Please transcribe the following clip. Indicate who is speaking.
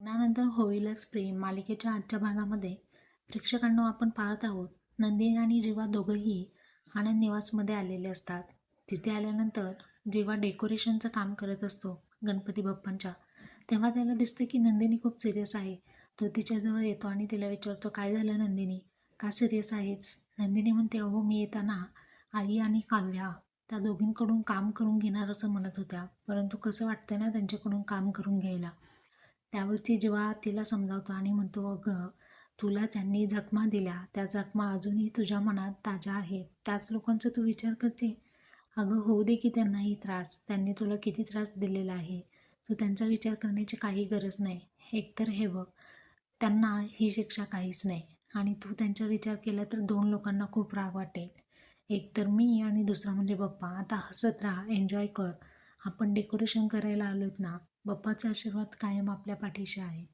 Speaker 1: लग्नानंतर होईलच प्रेम. मालिकेच्या आजच्या भागामध्ये प्रेक्षकांना आपण पाहत आहोत नंदिनी आणि जेव्हा दोघंही आनंद निवासमध्ये आलेले असतात तिथे आल्यानंतर जेव्हा डेकोरेशनचं काम करत असतो गणपती बाप्पांच्या तेव्हा त्याला दिसतं की नंदिनी खूप सिरियस आहे. तो तिच्याजवळ येतो आणि तिला विचारतो काय झालं नंदिनी? का सिरियस आहेच नंदिनी म्हणते अहो मी येताना आई आणि काव्या त्या दोघींकडून काम करून घेणार असं म्हणत होत्या. परंतु कसं वाटतं ना त्यांच्याकडून काम करून घ्यायला? त्यावरती जेव्हा तिला समजावतो आणि म्हणतो अगं तुला त्यांनी जखमा दिल्या. त्या जखमा अजूनही तुझ्या मनात ताज्या आहेत. त्याच लोकांचा तू विचार करते? अगं होऊ दे की त्यांनाही त्रास. त्यांनी तुला किती त्रास दिलेला आहे? तू त्यांचा विचार करण्याची काही गरज नाही. एकतर हे बघ त्यांना ही शिक्षा काहीच नाही. आणि तू त्यांचा विचार केला तर दोन लोकांना खूप राग वाटेल. एक तर मी आणि दुसरा म्हणजे पप्पा. आता हसत राहा. एन्जॉय कर. आपण डेकोरेशन करायला आलोत ना बाप्पाचा आशीर्वाद कायम आपल्या पाठीशी आहे.